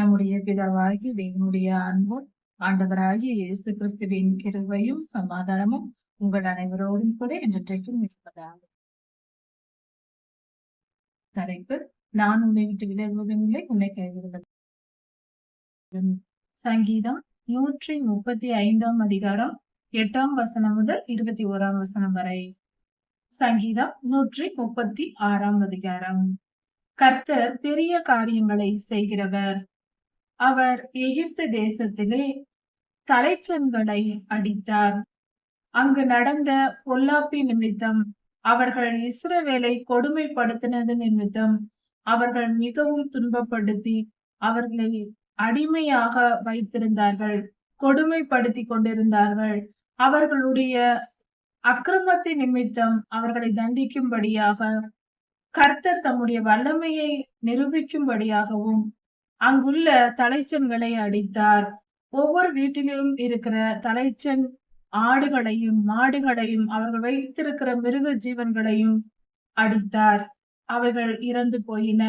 நம்முடைய பிதாவாகி தேவனுடைய அன்பும் ஆண்டவராகிய இயேசு கிறிஸ்துவின் கிருவையும் சமாதானமும் உங்கள் அனைவரோடும் கூட என்றைக்கும் இருப்பதாக. தலைப்பு நான் உன்னை விட்டு விலகுவதும் இல்லை உன்னை கைவிடுவதும் சங்கீதம் நூற்றி முப்பத்தி ஐந்தாம் அதிகாரம் எட்டாம் வசனம் முதல் இருபத்தி ஓராம் வசனம் வரை. சங்கீதம் நூற்றி முப்பத்தி ஆறாம் அதிகாரம். கர்த்தர் பெரிய காரியங்களை செய்கிறவர். அவர் எகிப்து தேசத்திலே தலைச்சன்களை அடித்தார். அங்கு நடந்த பொல்லாப்பி நிமித்தம் அவர்கள் இஸ்ரவேலை கொடுமைப்படுத்தினது நிமித்தம் அவர்கள் மிகவும் துன்பப்படுத்தி அவர்களை அடிமையாக வைத்திருந்தார்கள் கொடுமைப்படுத்தி கொண்டிருந்தார்கள். அவர்களுடைய அக்கிரமத்தின் நிமித்தம் அவர்களை தண்டிக்கும்படியாக கர்த்தர் தம்முடைய வல்லமையை நிரூபிக்கும்படியாகவும் அங்குள்ள தலைச்சன்களை அடித்தார். ஒவ்வொரு வீட்டிலும் இருக்கிற தலைச்சன் ஆடுகளையும் மாடுகளையும் அவர்கள் வைத்திருக்கிற மிருக ஜீவன்களையும் அடித்தார். அவைகள் இறந்து போயின.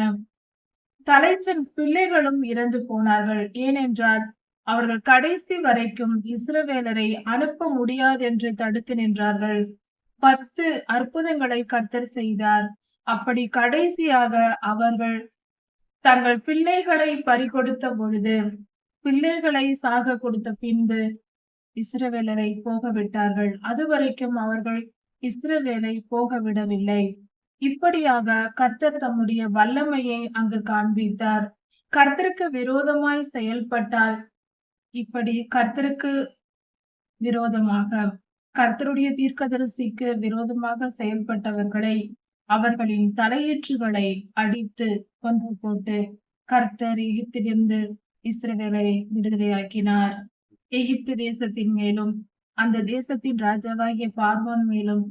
தலைச்சன் பிள்ளைகளும் இறந்து போனார்கள். ஏனென்றால் அவர்கள் கடைசி வரைக்கும் இஸ்ரவேலரை அனுப்ப முடியாது என்று தடுத்து நின்றார்கள். பத்து அற்புதங்களை கர்த்தர் செய்தார். அப்படி கடைசியாக அவர்கள் தங்கள் பிள்ளைகளை பறிகொடுத்த பொழுது பிள்ளைகளை சாக கொடுத்த பின்பு இஸ்ரவேலரை போக விட்டார்கள். அதுவரைக்கும் அவர்கள் இஸ்ரவேலை போக விடவில்லை. இப்படியாக கர்த்தர் தம்முடைய வல்லமையை அங்கு காண்பித்தார். கர்த்தருக்கு விரோதமாய் செயல்பட்டால் இப்படி கர்த்தருக்கு விரோதமாக கர்த்தருடைய தீர்க்கதரிசிக்கு விரோதமாக செயல்பட்டவர்களை அவர்களின் தலையீற்றுகளை அடித்து கொன்று போட்டு கர்த்தர் எகிப்திலிருந்து இஸ்ரவேலை விடுதலையாக்கினார். எகிப்து தேசத்தின் மேலும் அந்த தேசத்தின் ராஜாவாகிய பார்வோன் மேலும்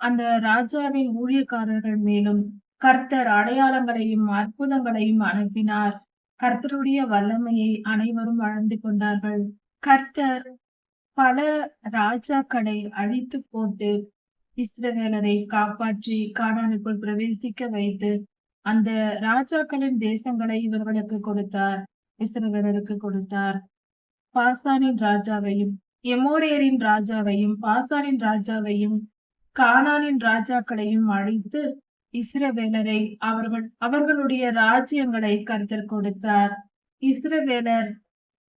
அந்த ராஜாவின் ஊழியக்காரர்கள் மேலும் கர்த்தர் அடையாளங்களையும் அற்புதங்களையும் அனுப்பினார். கர்த்தருடைய வல்லமையை அனைவரும் வளர்ந்து கொண்டார்கள். கர்த்தர் பல ராஜாக்களை அழித்து போட்டு இஸ்ரவேலரை காப்பாற்றி கானானுக்குள் பிரவேசிக்க வைத்து அந்த ராஜாக்களின் தேசங்களை இவர்களுக்கு கொடுத்தார். இஸ்ரவேலருக்கு கொடுத்தார். பாசானின் ராஜாவையும் எமோரியரின் ராஜாவையும் பாசானின் ராஜாவையும் கானானின் ராஜாக்களையும் அழைத்து இஸ்ரவேலரை அவர்கள் அவர்களுடைய ராஜ்யங்களை கருத்தர் கொடுத்தார். இஸ்ரவேலர்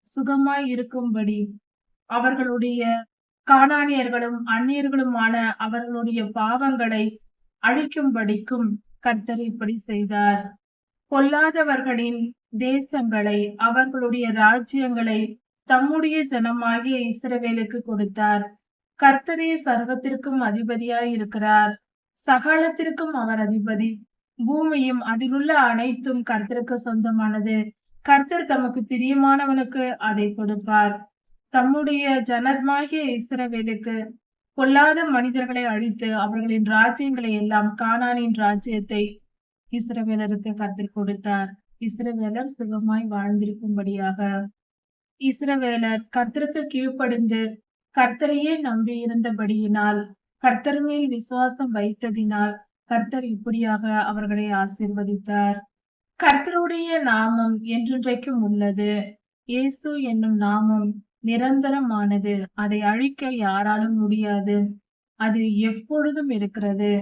சுகமாய் இருக்கும்படி அவர்களுடைய காணானியர்களும் அந்நியர்களுமான அவர்களுடைய பாவங்களை அழிக்கும்படிக்கும் கர்த்தர் இப்படி செய்தார். பொல்லாதவர்களின் தேசங்களை அவர்களுடைய ராஜ்யங்களை தம்முடைய ஜனமாகிய இஸ்ரவேலுக்கு கொடுத்தார். கர்த்தரே சர்வத்திற்கும் அதிபதியாய் இருக்கிறார். சகலத்திற்கும் அவர் அதிபதி. பூமியும் அதிலுள்ள அனைத்தும் கர்த்தருக்கு சொந்தமானது. கர்த்தர் தமக்கு பிரியமானவனுக்கு அதை கொடுப்பார். தம்முடைய ஜனர்மாகிய இஸ்ரவேலுக்கு பொல்லாத மனிதர்களை அழித்து அவர்களின் ராஜ்யங்களை எல்லாம் கானானின் ராஜ்யத்தை இஸ்ரவேலருக்கு கருத்தில் கொடுத்தார். இஸ்ரவேலர் சுகமாய் வாழ்ந்திருக்கும்படியாக. இஸ்ரவேலர் கர்த்தருக்கு கீழ்ப்படிந்து கர்த்தரையே நம்பி இருந்தபடியினால் கர்த்தர் மேல் விசுவாசம் வைத்ததினால் கர்த்தர் இப்படியாக அவர்களை ஆசிர்வதித்தார். கர்த்தருடைய நாமம் என்றென்றைக்கும் உள்ளது. இயேசு என்னும் நாமம் நிரந்தரமானது. அதை அழிக்க யாராலும் முடியாது. அது எப்பொழுதும் இருக்கிறது.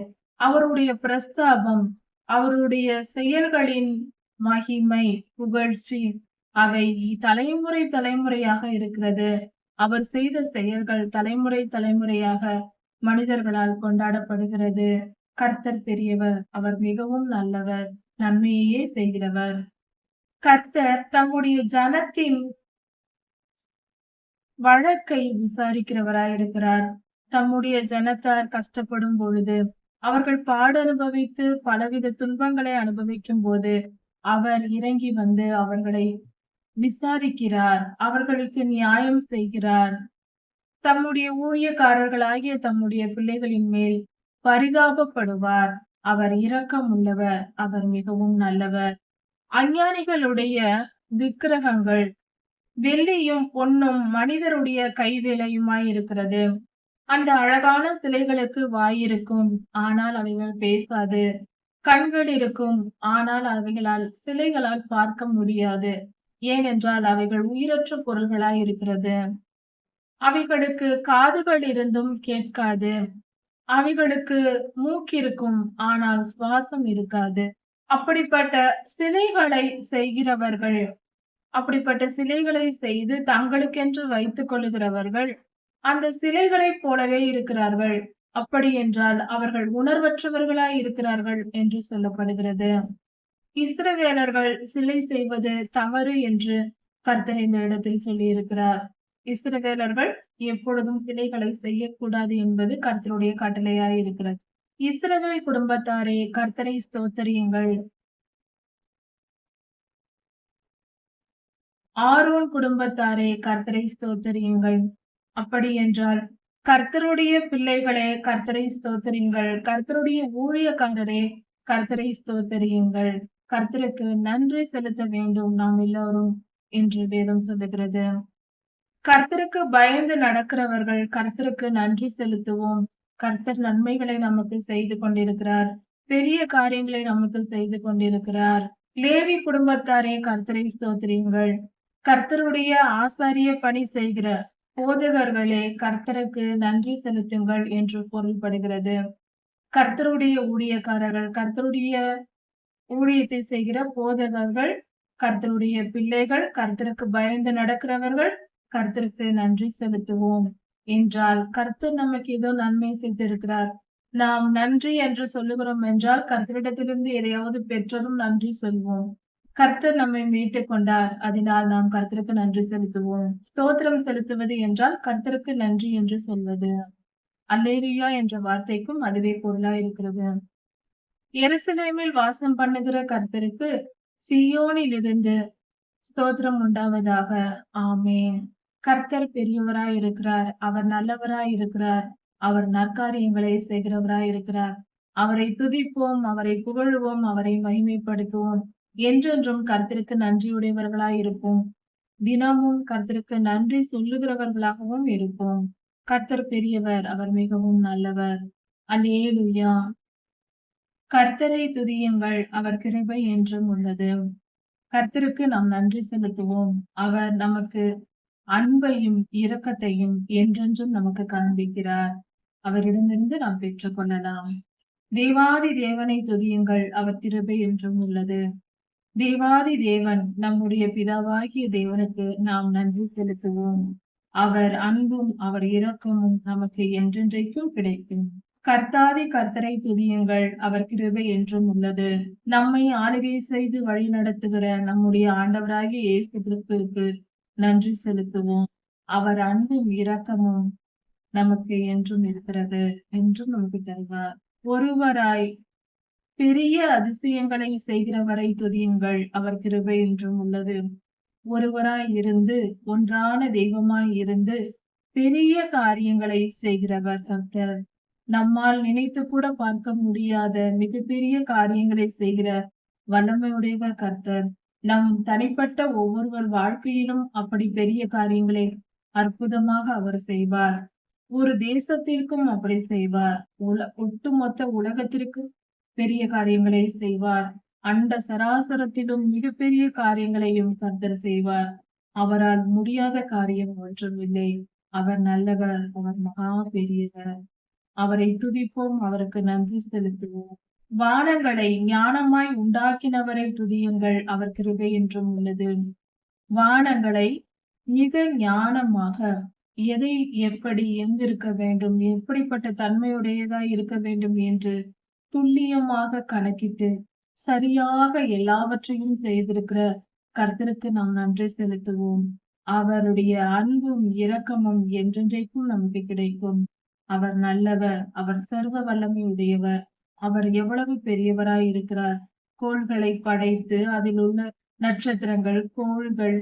அவருடைய பிரஸ்தாபம் அவருடைய செயல்களின் மகிமை புகழ்ச்சி அவை தலைமுறை தலைமுறையாக இருக்கிறது. அவர் செய்த செயல்கள் தலைமுறை தலைமுறையாக மனிதர்களால் கொண்டாடப்படுகிறது. கர்த்தர் பெரியவர் அவர் மிகவும் நல்லவர் நன்மையே செய்கிறவர். கர்த்தர் தம்முடைய ஜனத்தின் வழக்கை விசாரிக்கிறவராயிருக்கிறார். தம்முடைய ஜனத்தார் கஷ்டப்படும் பொழுது அவர்கள் பாடு அனுபவித்து பலவித துன்பங்களை அனுபவிக்கும் போது அவர் இறங்கி வந்து அவர்களை விசாரிக்கிறார். அவர்களுக்கு நியாயம் செய்கிறார். தம்முடைய ஊழியக்காரர்களாகிய தம்முடைய பிள்ளைகளின் மேல் பரிதாபப்படுவார். அவர் இரக்கம் உள்ளவர். அவர் மிகவும் நல்லவர். அஞ்ஞானிகளுடைய விக்கிரகங்கள் வெள்ளியும் பொன்னும் மனிதருடைய கைவேலையுமாய் இருக்கிறது. அந்த அழகான சிலைகளுக்கு வாய் இருக்கும் ஆனால் அவைகள் பேசாது. கண்கள் இருக்கும் ஆனால் அவைகளால் சிலைகளால் பார்க்க முடியாது. ஏனென்றால் அவைகள் உயிரற்ற பொருள்களாய் இருக்கிறது. அவைகளுக்கு காதுகள் இருந்தும் கேட்காது. அவைகளுக்கு மூக்கிருக்கும் ஆனால் சுவாசம் இருக்காது. அப்படிப்பட்ட சிலைகளை செய்கிறவர்கள் அப்படிப்பட்ட சிலைகளை செய்து தங்களுக்கென்று வைத்துக் கொள்ளுகிறவர்கள் அந்த சிலைகளைப் போலவே இருக்கிறார்கள். அப்படி என்றால் அவர்கள் உணர்வற்றவர்களாய் இருக்கிறார்கள் என்று சொல்லப்படுகிறது. இஸ்ரவேலர்கள் சிலை செய்வது தவறு என்று கர்த்தர் இந்த இடத்தில் சொல்லியிருக்கிறார். இஸ்ரவேலர்கள் எப்பொழுதும் சிலைகளை செய்யக்கூடாது என்பது கர்த்தருடைய கட்டளையாய் இருக்கிறது. இஸ்ரவேல் குடும்பத்தாரே கர்த்தரை ஸ்தோத்தரியுங்கள். ஆரோன் குடும்பத்தாரே கர்த்தரை ஸ்தோத்தரியுங்கள். அப்படி என்றால் கர்த்தருடைய பிள்ளைகளே கர்த்தரை ஸ்தோத்தரியுங்கள். கர்த்தருடைய ஊழியக்காரரே கர்த்தரை ஸ்தோத்தரியுங்கள். கர்த்தருக்கு நன்றி செலுத்த வேண்டும் நாம் எல்லோரும் என்று வேதம் சொல்லுகிறது. கர்த்தருக்கு பயந்து நடக்கிறவர்கள் கர்த்தருக்கு நன்றி செலுத்துவோம். கர்த்தர் நன்மைகளை நமக்கு செய்து கொண்டிருக்கிறார். பெரிய காரியங்களை நமக்கு செய்து கொண்டிருக்கிறார். லேவி குடும்பத்தாரே கர்த்தரை ஸ்தோத்திரியுங்கள். கர்த்தருடைய ஆசாரிய பணி செய்கிற போதகர்களே கர்த்தருக்கு நன்றி செலுத்துங்கள் என்று பொருள்படுகிறது. கர்த்தருடைய ஊழியக்காரர்கள் கர்த்தருடைய ஊழியத்தை செய்கிற போதகர்கள் கர்த்தருடைய பிள்ளைகள் கர்த்தருக்கு பயந்து நடக்கிறவர்கள் கர்த்தருக்கு நன்றி செலுத்துவோம் என்றால் கர்த்தர் நமக்கு ஏதோ நன்மை செய்திருக்கிறார். நாம் நன்றி என்று சொல்லுகிறோம் என்றால் கர்த்தரிடத்திலிருந்து எதையாவது பெற்றதும் நன்றி சொல்வோம். கர்த்தர் நம்மை மீட்டுக் கொண்டார். அதனால் நாம் கர்த்தருக்கு நன்றி செலுத்துவோம். ஸ்தோத்திரம் செலுத்துவது என்றால் கர்த்தருக்கு நன்றி என்று சொல்வது. அல்லேரியா என்ற வார்த்தைக்கும் அதுவே பொருளா இருக்கிறது. எருசலேமில் வாசம் பண்ணுகிற கர்த்தருக்கு சியோனில் இருந்து ஸ்தோத்திரம் உண்டாவதாக. ஆமே கர்த்தர் பெரியவராய் இருக்கிறார். அவர் நல்லவராய் இருக்கிறார். அவர் நற்காரியங்களை செய்கிறவராய் இருக்கிறார். அவரை துதிப்போம் அவரை புகழ்வோம் அவரை மகிமைப்படுத்துவோம். என்றென்றும் கர்த்தருக்கு நன்றியுடையவர்களாய் இருப்போம். தினமும் கர்த்தருக்கு நன்றி சொல்லுகிறவர்களாகவும் இருப்போம். கர்த்தர் பெரியவர் அவர் மிகவும் நல்லவர். அல்லேலுயா. கர்த்தரை துதியுங்கள் அவர் கிருபை என்றும் உள்ளது. கர்த்தருக்கு நாம் நன்றி செலுத்துவோம். அவர் நமக்கு அன்பையும் இரக்கத்தையும் என்றென்றும் நமக்கு காண்பிக்கிறார். அவரிடமிருந்து நாம் பெற்றுக்கொள்ளலாம். தேவாதி தேவனை துதியுங்கள் அவர் கிருபை என்றும் உள்ளது. தேவாதி தேவன் நம்முடைய பிதாவாகிய தேவனுக்கு நாம் நன்றி செலுத்துவோம். அவர் அன்பும் அவர் இரக்கமும் நமக்கு என்றென்றைக்கும் கிடைக்கும். கர்த்தாதி கர்த்தரை துதியுங்கள். அவர் கிருபை என்றும் உள்ளது. நம்மை ஆளுகை செய்து வழி நடத்துகிற நம்முடைய ஆண்டவராகிய இயேசு கிறிஸ்துவுக்கு நன்றி செலுத்துவோம். அவர் அன்பும் இரக்கமும் நமக்கு என்றும் இருக்கிறது என்றும் நமக்கு தருவார். ஒருவராய் பெரிய அதிசயங்களை செய்கிறவரை துதியுங்கள். அவர் கிருபை என்றும் உள்ளது. ஒருவராய் இருந்து ஒன்றான தெய்வமாய் இருந்து பெரிய காரியங்களை செய்கிறவர் கர்த்தர். நம்மால் நினைத்து கூட பார்க்க முடியாத மிகப்பெரிய காரியங்களை செய்கிற வல்லமையுடையவர் கர்த்தர். நம் தனிப்பட்ட ஒவ்வொருவர் வாழ்க்கையிலும் அப்படி பெரிய காரியங்களை அற்புதமாக அவர் செய்வார். ஒரு தேசத்திற்கும் அப்படி செய்வார். உல ஒட்டுமொத்த உலகத்திற்கும் பெரிய காரியங்களை செய்வார். அண்ட சராசரத்திலும் மிகப்பெரிய காரியங்களையும் கர்த்தர் செய்வார். அவரால் முடியாத காரியம் ஒன்றும் இல்லை அவர் நல்லவர் அவர் மகா பெரியவர். அவரை துதிப்போம் அவருக்கு நன்றி செலுத்துவோம். வானங்களை ஞானமாய் உண்டாக்கினவரை துதியுங்கள் அவர் கிருபை என்றும் உள்ளது. வானங்களை மிக ஞானமாக எதை எப்படி எங்கிருக்க வேண்டும் எப்படிப்பட்ட தன்மையுடையதாய் இருக்க வேண்டும் என்று துல்லியமாக கணக்கிட்டு சரியாக எல்லாவற்றையும் செய்திருக்கிற கர்த்தருக்கு நாம் நன்றி செலுத்துவோம். அவருடைய அன்பும் இரக்கமும் என்றென்றைக்கும் நமக்கு கிடைக்கும். அவர் நல்லவர் அவர் சர்வ வல்லமை உடையவர் அவர் எவ்வளவு பெரியவராய் இருக்கிறார். கோள்களை படைத்து அதில் உள்ள நட்சத்திரங்கள் கோள்கள்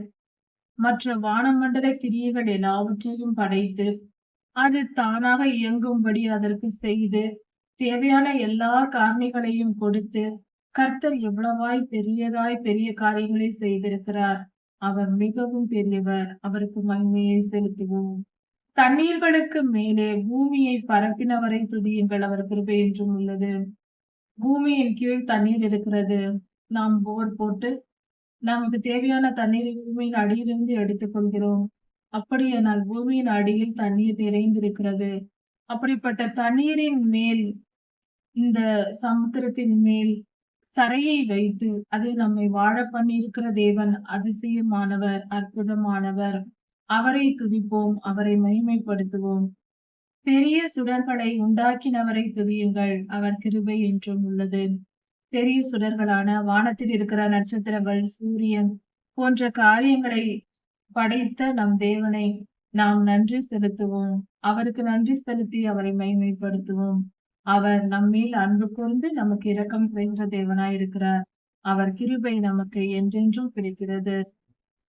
மற்ற வானமண்டல கிரியைகள் எல்லாவற்றையும் படைத்து அது தானாக இயங்கும்படி அதற்கு செய்து தேவையான எல்லா காரணிகளையும் கொடுத்து கர்த்தர் எவ்வளவாய் பெரியதாய் பெரிய காரியங்களை செய்திருக்கிறார். அவர் மிகவும் பெரியவர். அவருக்கு மகிமையை செலுத்துவோம். தண்ணீர்களுக்கு மேலே பூமியை பரப்பினவரை துதியுங்கள். அவர் கிருபை என்றும் உள்ளது. பூமியின் கீழ் தண்ணீர் இருக்கிறது. நாம் போர் போட்டு நமக்கு தேவையான தண்ணீரை பூமியின் அடியிலிருந்து எடுத்துக்கொள்கிறோம். அப்படியானால் பூமியின் அடியில் தண்ணீர் நிறைந்திருக்கிறது. அப்படிப்பட்ட தண்ணீரின் மேல் இந்த சமுத்திரத்தின் மேல் தரையை வைத்து அது நம்மை வாழ பண்ணியிருக்கிற தேவன் அதிசயமானவர் அற்புதமானவர். அவரை துதிப்போம் அவரை மகிமைப்படுத்துவோம். பெரிய சுடர்களை உண்டாக்கினவரை துதியுங்கள் அவர் கிருபை என்றும் உள்ளது. பெரிய சுடர்களான வானத்தில் இருக்கிற நட்சத்திரங்கள் சூரியன் போன்ற காரியங்களை படைத்த நம் தேவனை நாம் நன்றி செலுத்துவோம். அவருக்கு நன்றி செலுத்தி அவரை மகிமைப்படுத்துவோம். அவர் நம்மேல் அன்பு கூர்ந்து நமக்கு இரக்கம் செய்கிற தேவனாய் இருக்கிறார் அவர் கிருபை நமக்கு என்றென்றும் கிடைக்கிறது.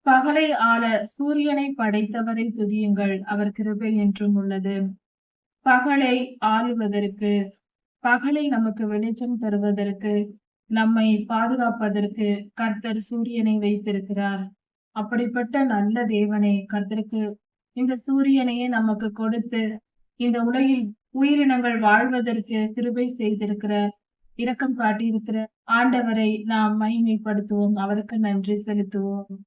பகலை ஆள சூரியனை படைத்தவரை துதியுங்கள் அவர் கிருபை என்றும் உள்ளது. பகலை ஆளுவதற்கு பகலை நமக்கு வெளிச்சம் தருவதற்கு நம்மை பாதுகாப்பதற்கு கர்த்தர் சூரியனை வைத்திருக்கிறார். அப்படிப்பட்ட நல்ல தேவனை கர்த்தருக்கு இந்த சூரியனையே நமக்கு கொடுத்து இந்த உலகில் உயிரினங்கள் வாழ்வதற்கு கிருபை செய்திருக்கிற இரக்கம் காட்டியிருக்கிற ஆண்டவரை நாம் மைமைப்படுத்துவோம் அவருக்கு நன்றி செலுத்துவோம்.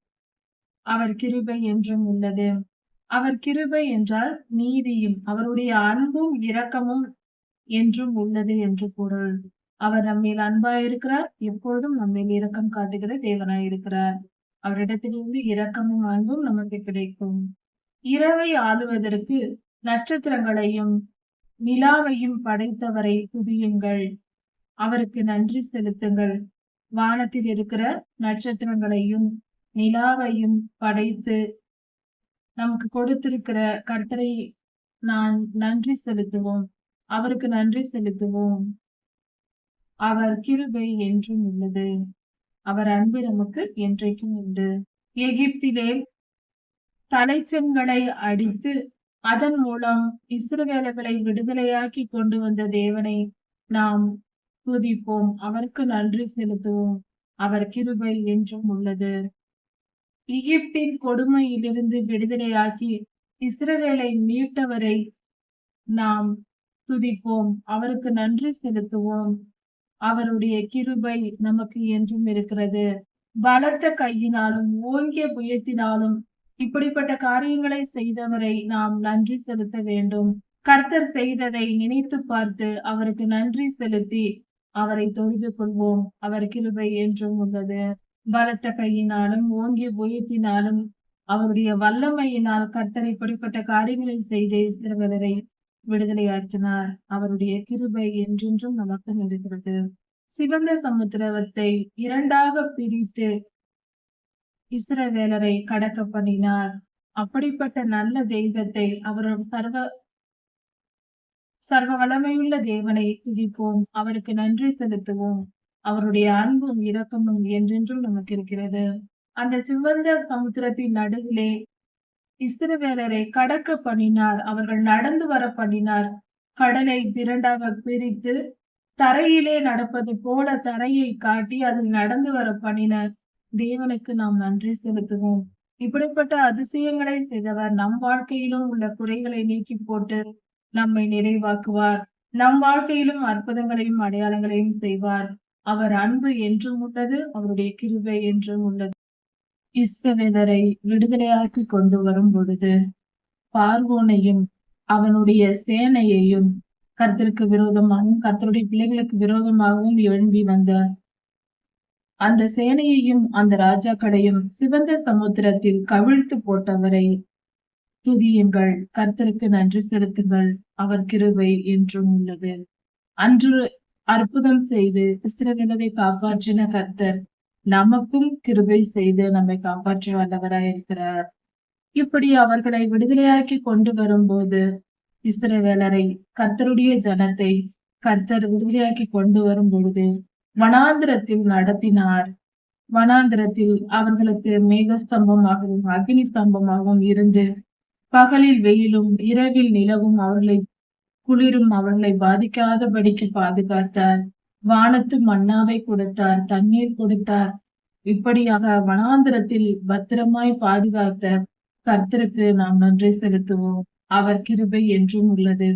அவர் கிருபை என்றும் உள்ளது. அவர் கிருபை என்றால் நீதியும் அவருடைய அன்பும் இரக்கமும் என்றும் உள்ளது என்று பொருள். அவர் நம்மில் அன்பாயிருக்கிறார் எப்பொழுதும் நம்மில் இரக்கம் காட்டுகிற தேவனாய் இருக்கிறார். அவரிடத்திலிருந்து இரக்கமும் அன்பும் நமக்கு கிடைக்கும். இரவை ஆளுவதற்கு நட்சத்திரங்களையும் நிலாவையும் படைத்தவரை துதியுங்கள் அவருக்கு நன்றி செலுத்துங்கள். வானத்தில் இருக்கிற நட்சத்திரங்களையும் நிலாவையும் படைத்து நமக்கு கொடுத்திருக்கிற கர்த்தரை நான் நன்றி செலுத்துவோம். அவருக்கு நன்றி செலுத்துவோம். அவர் கிருபை என்றும் உள்ளது. அவர் அன்பு நமக்கு என்றைக்கும் உண்டு. எகிப்திலே தலைச்சன்களை அடித்து அதன் மூலம் இஸ்ரவேலர்களை விடுதலையாக்கி கொண்டு வந்த தேவனை நாம் துதிப்போம். அவருக்கு நன்றி செலுத்துவோம். அவர் கிருபை என்றும் உள்ளது. எகிப்தின் கொடுமையிலிருந்து விடுதலையாக்கி இஸ்ரவேலை மீட்டவரை நாம் துதிப்போம். அவருக்கு நன்றி செலுத்துவோம். அவருடைய கிருபை நமக்கு என்றும் இருக்கிறது. பலத்த கையினாலும் ஓங்கிய புயத்தினாலும் இப்படிப்பட்ட காரியங்களை செய்தவரை நாம் நன்றி செலுத்த வேண்டும். கர்த்தர் செய்ததை நினைத்து பார்த்து அவருக்கு நன்றி செலுத்தி அவரை தொழுது கொள்வோம். அவர் கிருபை என்றும் உள்ளது. பலத்த கையினாலும் ஓங்கிய புயத்தினாலும் அவருடைய வல்லமையினால் கர்த்தர் இப்படிப்பட்ட காரியங்களை செய்து இஸ்ரவேலரை விடுதலையாக்கினார் அவருடைய கிருபை என்றென்றும் நமக்கு இருக்கிறது சிவந்த சமுத்திரத்தை இரண்டாக பிரித்து இஸ்ரவேலரை கடக்க பண்ணினார். அப்படிப்பட்ட நல்ல தெய்வத்தை அவர் சர்வ சர்வ வளமையுள்ள தேவனை துதிப்போம். அவருக்கு நன்றி செலுத்துவோம். அவருடைய அன்பும் இரக்கமும் என்றென்றும் நமக்கு இருக்கிறது அந்த சிவந்த சமுத்திரத்தின் நடுவிலே இஸ்ரவேலரை கடக்க பண்ணினார். அவர்கள் நடந்து வர பண்ணினார். கடலை இரண்டாக பிரித்து தரையிலே நடப்பது போல தரையை காட்டி அதில் நடந்து வர பண்ணினார். தேவனுக்கு நாம் நன்றி செலுத்துவோம். இப்படிப்பட்ட அதிசயங்களை செய்தவர் நம் வாழ்க்கையிலும் உள்ள குறைகளை நீக்கி போட்டு நம்மை நிறைவாக்குவார். நம் வாழ்க்கையிலும் அற்புதங்களையும் அடையாளங்களையும் செய்வார். அவர் அன்பு என்றும் உள்ளது அவருடைய கிருபை என்றும் உள்ளது. இஸ்ரவேலரை விடுதலையாக்கி கொண்டு வரும் பொழுது பார்வோனையும் அவனுடைய சேனையையும் கர்த்தருக்கு விரோதமாகவும் கர்த்தருடைய பிள்ளைகளுக்கு விரோதமாகவும் எழும்பி வந்த அந்த சேனையையும் அந்த ராஜாக்களையும் சிவந்த சமுத்திரத்தில் கவிழ்த்து போட்டவரை. துதியுங்கள் கர்த்தருக்கு நன்றி செலுத்துங்கள் அவர் கிருபை என்றும் உள்ளது. அன்று அற்புதம் செய்து இஸ்ரவேலரை காப்பாற்றின கர்த்தர் நமக்கும் கிருபை செய்து நம்மை காப்பாற்ற வல்லவராய் இருக்கிறார். இப்படி அவர்களை விடுதலையாக்கி கொண்டு வரும்போது இஸ்ரவேலரை கர்த்தருடைய ஜனத்தை கர்த்தர் விடுதலையாக்கி கொண்டு வரும் பொழுது வனாந்திரத்தில் நடத்தினார். வனாந்திரத்தில் அவர்களுக்கு மேகஸ்தம்பமாகவும் அக்னி ஸ்தம்பமாகவும் இருந்து பகலில் வெயிலும் இரவில் நிலவும் அவர்களை குளிரும் அவர்களை பாதிக்காதபடிக்கு பாதுகாத்தார். வானத்து மன்னாவை கொடுத்தார் தண்ணீர் கொடுத்தார். இப்படியாக வனாந்திரத்தில் பத்திரமாய் பாதுகாத்த கர்த்தருக்கு நாம் நன்றி செலுத்துவோம். அவர் கிருபை என்றும் உள்ளது.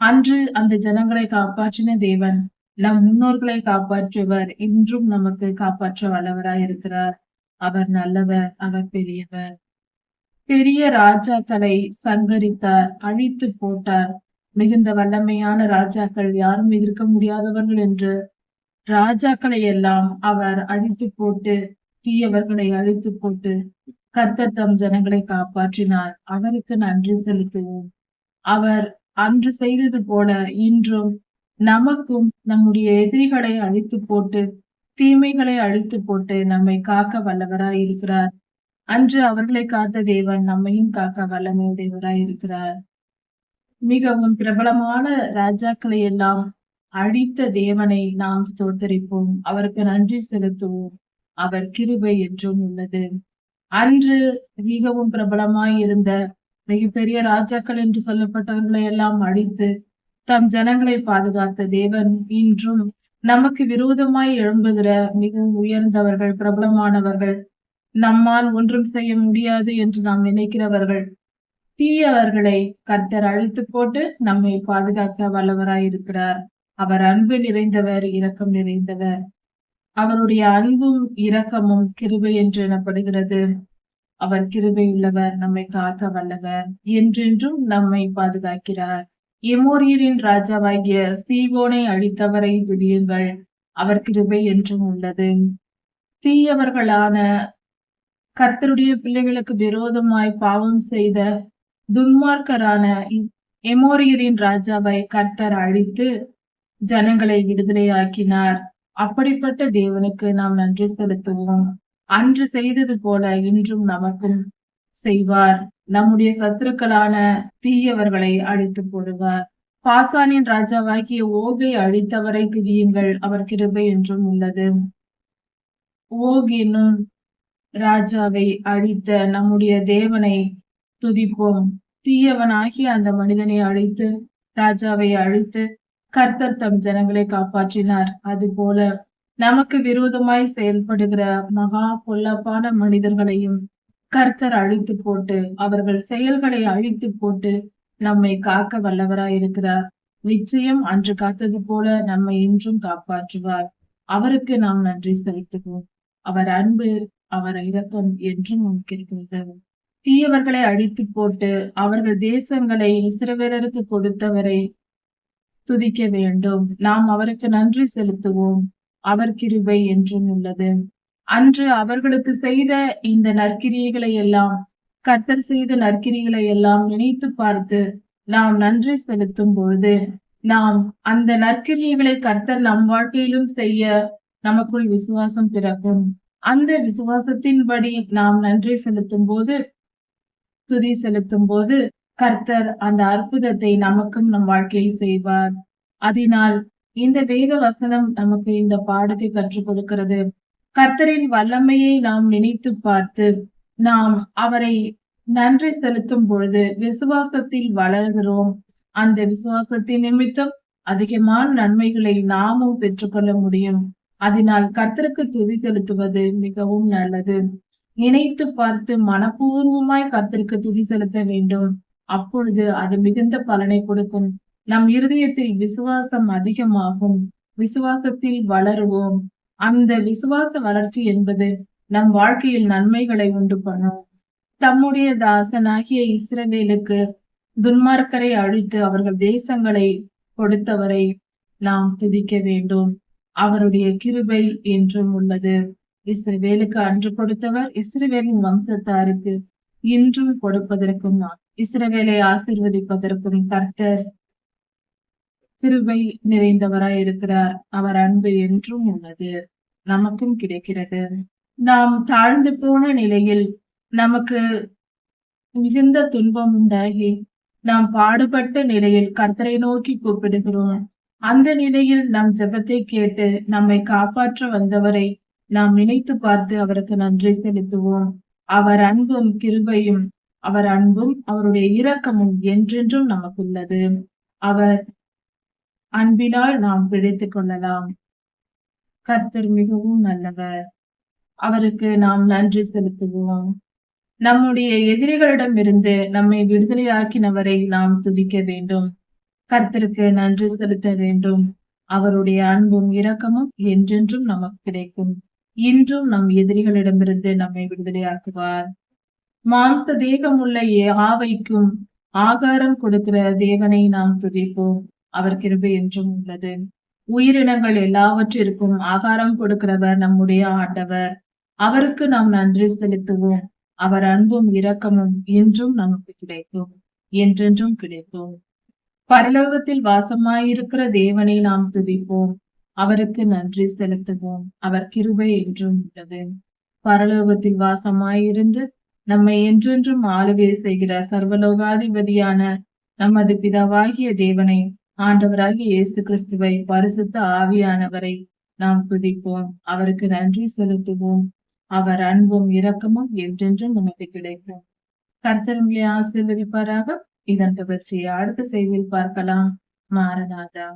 அன்று அந்த ஜனங்களை காப்பாற்றின தேவன் நம் முன்னோர்களை காப்பாற்றுவர். இன்றும் நமக்கு காப்பாற்ற வல்லவராய் இருக்கிறார். அவர் நல்லவர் அவர் பெரியவர். பெரிய ராஜாக்களை சங்கரித்தார் அழித்து போட்டார். மிகுந்த வல்லமையான ராஜாக்கள் யாரும் எதிர்க்க முடியாதவர்கள் என்று. ராஜாக்களை எல்லாம் அவர் அழித்து போட்டு தீயவர்களை அழித்து போட்டு கர்த்தர் தம் ஜனங்களை காப்பாற்றினார். அவருக்கு நன்றி செலுத்துவோம். அவர் அன்று செய்தது போல இன்றும் நமக்கும் நம்முடைய எதிரிகளை அழித்து போட்டு தீமைகளை அழித்து போட்டு நம்மை காக்க வல்லவராய் இருக்கிறார். அன்று அவர்களை காத்த தேவன் நம்மையும் காக்க வல்லமையுடையவராய் இருக்கிறார். மிகவும் பிரபலமான ராஜாக்களை எல்லாம் அழித்த தேவனை நாம் ஸ்தோத்தரிப்போம். அவருக்கு நன்றி செலுத்துவோம். அவர் கிருபை என்றும் உள்ளது. அன்று மிகவும் பிரபலமாய் இருந்த மிகப்பெரிய ராஜாக்கள் என்று சொல்லப்பட்டவர்களை எல்லாம் அழித்து தம் ஜனங்களை பாதுகாத்த தேவன் இன்றும் நமக்கு விரோதமாய் எழும்புகிற மிகவும் உயர்ந்தவர்கள் பிரபலமானவர்கள். நம்மால் ஒன்றும் செய்ய முடியாது என்று நாம் நினைக்கிறவர்கள். தீயவர்களை கர்த்தர் அழித்து போட்டு நம்மை பாதுகாக்க வல்லவராய் இருக்கிறார். அவர் அன்பு நிறைந்தவர் இரக்கம் நிறைந்தவர். அவருடைய அன்பும் இரக்கமும் கிருபை என்று எனப்படுகிறது. அவர் கிருபை உள்ளவர் நம்மை காக்க வல்லவர். என்றென்றும் நம்மை பாதுகாக்கிறார். எமோரியரின் ராஜாவாகிய சீகோனை அழித்தவரை துதியுங்கள் அவர் கிருபை என்றும் உள்ளது. தீயவர்களான கர்த்தருடைய பிள்ளைகளுக்கு விரோதமாய் பாவம் செய்த துன்மார்க்கரான எமோரியரின் ராஜாவை கர்த்தர் அழித்து ஜனங்களை விடுதலையாக்கினார். அப்படிப்பட்ட தேவனுக்கு நாம் நன்றி செலுத்துவோம். அன்று செய்தது போல இன்றும் நமக்கும் செய்வார். நம்முடைய சத்துருக்களான தீயவர்களை அழித்து போடுவார். பாசானின் ராஜாவாகிய ஓகை அழித்தவரை திரியுங்கள் அவர் கிருபை என்றும் உள்ளது. ஓக் என்னும் ராஜாவை அழித்த நம்முடைய தேவனை துதிப்போம். தீயவனாகி அந்த மனிதனை அழித்து ராஜாவை அழித்து கர்த்தர் தம் ஜனங்களை காப்பாற்றினார். அதுபோல நமக்கு விரோதமாய் செயல்படுகிற மகா பொல்லப்பான மனிதர்களையும் கர்த்தர் அழித்து போட்டு அவர்கள் செயல்களை அழித்து போட்டு நம்மை காக்க வல்லவராய் இருக்கிறார். நிச்சயம் அன்று காத்தது போல நம்மை இன்றும் காப்பாற்றுவார். அவருக்கு நாம் நன்றி செலுத்துவோம். அவர் அன்பு அவர் இரக்கம் என்றும் நமக்கு இருக்கிறது. தீயவர்களை அழித்து போட்டு அவர்கள் தேசங்களை இஸ்ரவேலருக்கு கொடுத்தவரை துதிக்க வேண்டும். நாம் அவருக்கு நன்றி செலுத்துவோம். அவர் கிருபை என்றும் உள்ளது. அன்று அவர்களுக்கு செய்த இந்த நற்கிரியைகளை எல்லாம் கர்த்தர் செய்த நற்கிரிகளை எல்லாம் நினைத்து பார்த்து நாம் நன்றி செலுத்தும் பொழுது நாம் அந்த நற்கிரியைகளை கர்த்தர் நம் வாழ்க்கையிலும் செய்ய நமக்குள் விசுவாசம் பிறக்கும். அந்த விசுவாசத்தின்படி நாம் நன்றி செலுத்தும் போது துதி செலுத்தும் போது கர்த்தர் அந்த அற்புதத்தை நமக்கும் நம் வாழ்க்கையில் செய்வார். அதனால் இந்த வேத வசனம் நமக்கு இந்த பாடத்தை கற்றுக் கொடுக்கிறது. கர்த்தரின் வல்லமையை நாம் நினைத்து பார்த்து நாம் அவரை நன்றி செலுத்தும் பொழுது விசுவாசத்தில் வளர்கிறோம். அந்த விசுவாசத்தின் நிமித்தம் அதிகமான நன்மைகளை நாமும் பெற்றுக்கொள்ள முடியும். அதனால் கர்த்தருக்கு துதி செலுத்துவது மிகவும் நல்லது. நினைத்து பார்த்து மனப்பூர்வமாய் கர்த்தருக்கு துதி செலுத்த வேண்டும். அப்பொழுது அது மிகுந்த பலனை கொடுக்கும். நம் இருதயத்தில் விசுவாசம் அதிகமாகும். விசுவாசத்தில் வளருவோம். அந்த விசுவாச வளர்ச்சி என்பது நம் வாழ்க்கையில் நன்மைகளை உண்டு பண்ணும். தம்முடைய தாசனாகிய இஸ்ரவேலுக்கு துன்மார்க்கரை அழித்து அவர்கள் தேசங்களை கொடுத்தவரை நாம் துதிக்க வேண்டும். அவருடைய கிருபை என்றும் உள்ளது. இஸ்ரவேலுக்கு அன்று கொடுத்தவர் இஸ்ரவேலின் வம்சத்தாருக்கு இன்றும் கொடுப்பதற்கும் இஸ்ரவேலை ஆசிர்வதிப்பதற்கும் கர்த்தர் கிருபை நிறைந்தவராய் இருக்கிறார் அவர் அன்பு என்றும் உள்ளது. நமக்கும் கிடைக்கிறது. நாம் தாழ்ந்து போன நிலையில் நமக்கு மிகுந்த துன்பம் உண்டாகி நாம் பாடுபட்ட நிலையில் கர்த்தரை நோக்கி கூப்பிடுகிறோம். அந்த நிலையில் நம் ஜெபத்தை கேட்டு நம்மை காப்பாற்ற வந்தவரை நாம் நினைத்து பார்த்து அவருக்கு நன்றி செலுத்துவோம். அவர் அன்பும் கிருபையும் அவர் அன்பும் அவருடைய இரக்கமும் என்றென்றும் நமக்குள்ளது. அவர் அன்பினால் நாம் பிழைத்துக் கொள்ளலாம். கர்த்தர் மிகவும் நல்லவர். அவருக்கு நாம் நன்றி செலுத்துவோம். நம்முடைய எதிரிகளிடம் இருந்து நம்மை விடுதலையாக்கினவரை நாம் துதிக்க வேண்டும். கர்த்தருக்கு நன்றி செலுத்த வேண்டும். அவருடைய அன்பும் இரக்கமும் என்றென்றும் நமக்கு கிடைக்கும். இன்றும் நம் எதிரிகளிடமிருந்து நம்மை விடுதலையாக்குவார். மாம்ச தேகமுள்ள ஆவைக்கும் ஆகாரம் கொடுக்கிற தேவனை நாம் துதிப்போம். அவர் கிருபை என்றும் உள்ளது. உயிரினங்கள் எல்லாவற்றிற்கும் ஆகாரம் கொடுக்கிறவர் நம்முடைய ஆண்டவர். அவருக்கு நாம் நன்றி செலுத்துவோம். அவர் அன்பும் இரக்கமும் என்றும் நமக்கு கிடைக்கும். என்றென்றும் கிடைக்கும் பரலோகத்தில் வாசமாயிருக்கிற தேவனை நாம் துதிப்போம். அவருக்கு நன்றி செலுத்துவோம். அவர் கிருபை என்றும் உள்ளது. பரலோகத்தில் வாசமாயிருந்து நம்மை என்றென்றும் ஆளுகை செய்கிற சர்வலோகாதிபதியான நமது பிதாவாகிய தேவனை ஆண்டவராகி இயேசு கிறிஸ்துவை பரிசுத்த ஆவியானவரை நாம் துதிப்போம். அவருக்கு நன்றி செலுத்துவோம். அவர் அன்பும் இரக்கமும் என்றென்றும் நமக்கு கிடைக்கும். கர்த்தருங்களை ஆசீர்வதிப்பாராக. இதன் தொடர்ச்சியை அடுத்த செய்தியில் பார்க்கலாம். மாரநாதா